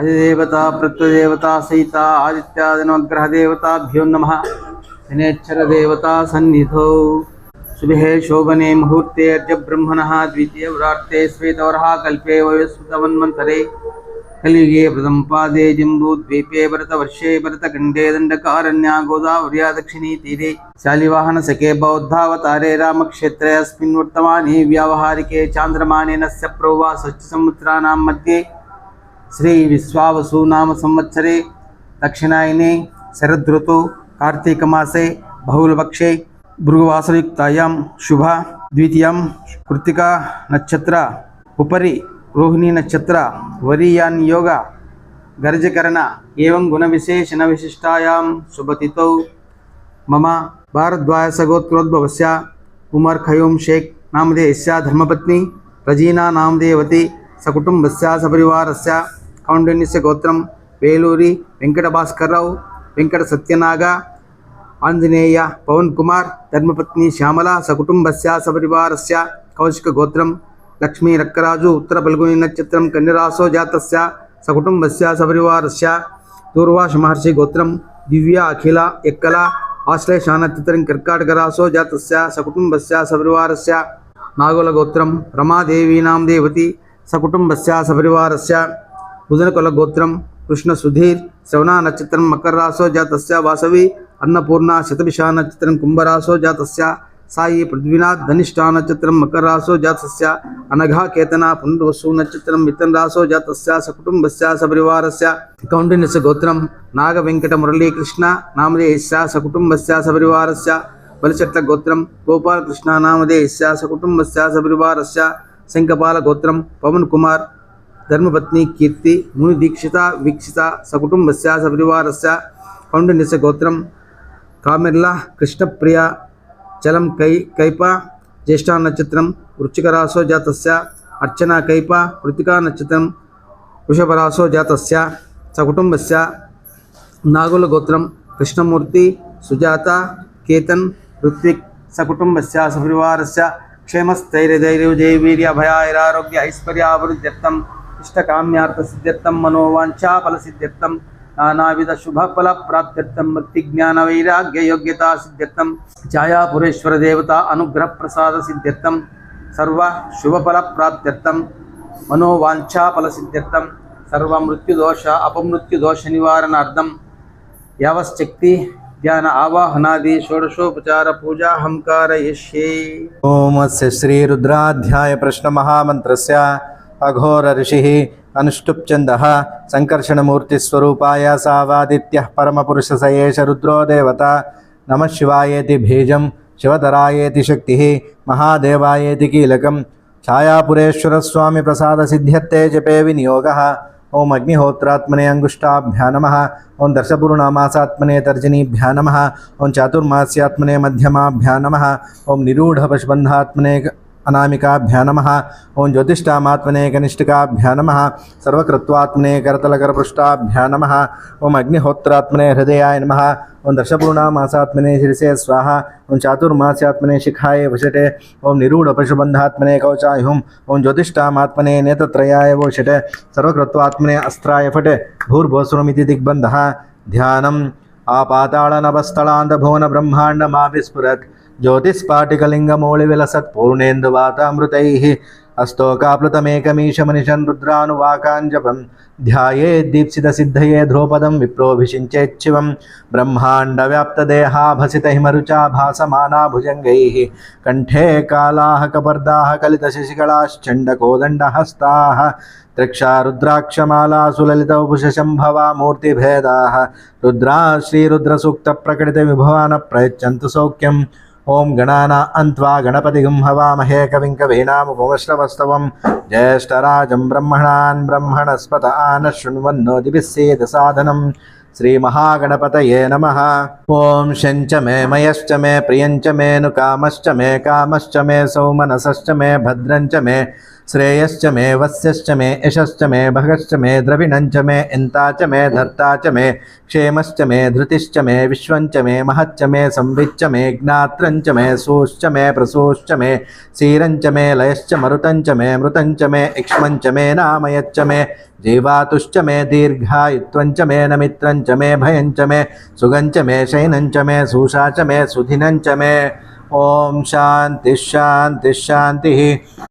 आदिदेवता, पृथ्वीदेवता सहिता आदित्यादिनवग्रहदेवताभ्यो नमः। दिनेच्छरदेवता सन्निधौ। शुभे शोभने मुहूर्ते अर्जब्रह्मणः श्वेतवरा, कल्पे वयस्मृतवन्वन्तरे कलियुगे व्रतम पादे जिम्बूद्वीपे भरत वर्षे भरत खंडे दंडकारण्या गोदावरिया दक्षिणी तीरे। शालिवाहन सके बौद्धावतारे रामक्षेत्रे अस्मिन् वर्तमाने व्यावहारिके चान्द्रमानेनस्य प्रोवासश्च संवत्सराणां मध्ये। శ్రీ విశ్వావసు నామ సంవత్సరే దక్షిణాయనే శరదృతు కార్తీకమాసే బహుళపక్షే భృగువాసయుక్తాయాం శుభ ద్వితీయం కృతికా నక్షత్ర ఉపరి రోహిణీ నక్షత్ర వరీయాన్ యోగ గర్జకరణ ఏం గుణ విశేషణ విశిష్టాయాం శుభతిథౌ మమ భారద్వాయసగోత్రోద్భవస్య ఉమర్ ఖయూమ్ షేక్ నామధేయస్య ధర్మపత్ని రజీనా నామదేవతి సకుటుంబస్య సపరివారస్య. కౌండిన్యస్య గోత్రం వేలూరి వెంకట భాస్కర్రావు వెంకట సత్యనాగ ఆంజనేయ పవన్ కుమార్ ధర్మపత్ని శ్యామల సకుటుంబస్య సపరివారస్య కౌశిక గోత్రం లక్ష్మీ రక్కరాజు ఉత్తర పల్గుని నక్షత్రం కన్యరాసో జాతస్య సకుటుంబస్య సపరివారస్య దూర్వాష మహర్షి గోత్రం దివ్య అఖిల ఎక్కల ఆశ్లేష నక్షత్రం కర్కాటక రాసో జాతస్య సకుటుంబస్య సపరివారస్య నాగుల గోత్రం రమాదేవీనాం దేవతి సకుటుంబస్య సపరివారస్య బుధనకుల గోత్రం కృష్ణ సుధీర్ శ్రవణ నక్షత్రం మకర రాసో జాతస్య వాసవి అన్నపూర్ణ శతభిషా నక్షత్రం కుంభరాసో జాతస్య సాయి పృథ్వీనాథ్ ధనిష్టా నక్షత్రం మకర రాసో జాతస్య అనఘా కేతన పునర్వసు నక్షత్రం మిథన్ రాసో జాతస్య సకుటుంబస్య సపరివారస్య కౌండిన్యస్య గోత్రం నాగ వెంకట మురళీకృష్ణ నామధేయస్య సకుటుంబస్య సపరివారస్య బలిచెట్ల గోత్రం గోపాలకృష్ణ నామధేయస్య సకుటుంబస్య సపరివారస్య శంకపాల గోత్రం పవన్ కుమార్ धर्मपत्नी कीर्ति मुनिदीक्षिता वीक्षिता, सकुटुम्बस्य, सपरिवारस्य कौण्डन्यस्य गोत्रं, कामिर्ला, कृष्णप्रिया चलम कई कैप, ज्येष्ठा नक्षत्र, वृश्चिकरासो जात अर्चना कैप, कृतिका नक्षत्र, वृषभरासो जात सकुटुंब से नागुल गोत्रम कृष्णमूर्ति, सुजाता, केतन, ऋत्विक सकुटुंब से ऋत्विक् सकुटुम्बस्य, सपरिवारस्य क्षेमस्थैर्यधैर्यजयवीर्यभयायरारोग्य ऐश्वर्याभिवृद्ध्यर्थं ఇష్టకామ్యార్థ సిద్ధ్యర్థం మనోవాంఛాఫల సిద్ధ్యర్థం నానావిధ శుభఫల ప్రాప్త్యర్థం భక్తి జ్ఞాన వైరాగ్య యోగ్యతా సిద్ధ్యర్థం ఛాయాపురేశ్వర దేవత అనుగ్రహ ప్రసాద సిద్ధ్యర్థం సర్వ శుభఫల ప్రాప్త్యర్థం మనోవాంఛాఫల సిద్ధ్యర్థం సర్వ మృత్యుదోష అపమృత్యుదోష నివారణార్థం యావశ్చక్తి ధ్యాన ఆవాహనాది షోడశోపచార పూజా హంకారయిష్యే ఓం ప్రశ్న మహామంత్రస్య अघोर ऋषि अनुष्टुप्छन्दः सङ्कर्षणमूर्तिस्वरूपाय सावादि परमपुरुष स रुद्रो देवता। नम शिवायेति बीज शिवतरायेति शक्ति, महादेवायेति कीलकं। छायापुरेश्वरस्वामिप्रसादसिद्ध्यर्थे जपे विनियोग। ओम अग्निहोत्रात्मने अंगुष्टाभ्या नम। ओं दर्शपूर्णमासात्मने तर्जनीभ्या नम। ओं चातुर्मास्यात्मने मध्यमाभ्या नम। ओं निरूढ़पशुबंधात्मने अनामिकाभ्या नम। ओं ज्योतिष्ठात्मने कनिष्ठिकाभ्या नम। सर्वकृत्वात्मने करतलकृष्टाभ्या नम। ओं अग्निहोत्रात्मने हृदयाय नम। ओं दशपूर्णमासात्मने शिसे स्वाहा। ओं चातुर्मासात्मने शिखाए वशटे ओं निरूढ़पशुबंधात्मने कौचायुं ओं ज्योतिषात्मने नेतत्रयाय वोषटे। सर्वकृत्वात्मने अस्त्राय फटे। भूर्भोसुरमी दिग्बंध ध्यानम। आपाताड़नभस्थलांधभुवन ब्रह्मांड मा विस्फुरत् ज्योतिस्पाटिकलिङ्गमौलिविलसत्पूर्णेन्दुवातामृतैः अस्तोकाप्लुतमेकमीशमनिशन् रुद्रानुवाकाञ्जपं ध्याये दीप्सितसिद्धये ध्रुपदं विप्रोभिषिञ्चेच्छिवं ब्रह्माण्डव्याप्तदेहाभसितहिमरुचा भासमाना भुजङ्गैः कण्ठे कालाः कपर्दाः कलितशशिकलाश्चण्डकोदण्डहस्ताः त्रिक्षा रुद्राक्षमाला सुललितौपुषशम्भवा मूर्तिभेदाः रुद्रा श्रीरुद्रसूक्तप्रकटितविभवानप्रयच्छन्तु सौख्यम् ॐ गणाना अन्त्वा गणपतिगं हवामहे कविं कवीनामुपमश्रवस्तवं ज्येष्ठराजं ब्रह्मणान् ब्रह्मणस्पत आनः शृण्वन्नो दिभिः सेदसाधनं श्रीमहागणपतये नमः ॐ शञ्च मे मयश्च मे प्रियञ्च मे नुकामश्च मे कामश्च मे सौमनसश्च मे भद्रञ्च मे श्रेयश्च मे, वस्यश्च मे, यशश्च मे, भगश्च मे, द्रविणञ्च मे इन्ता च मे धर्ता च मे, क्षेमश्च मे, धृतिश्च मे, विश्वञ्च मे, महच्च मे, संविच्च मे, ज्ञात्रञ्च मे, सूश्च मे, प्रसूश्च मे, क्षीरञ्च मे, लयश्च, मरुतञ्च मे, मृतञ्च मे, इक्ष्मञ्च मे, नामयच्च मे, जीवातुश्च मे, दीर्घायुत्वञ्च मे, नमित्रञ्च मे, भयञ्च मे, सुगञ्च मे, शयनञ्च मे सूषा च मे, सुधिनञ्च मे। ॐ शान्तिः शान्तिः शान्तिः।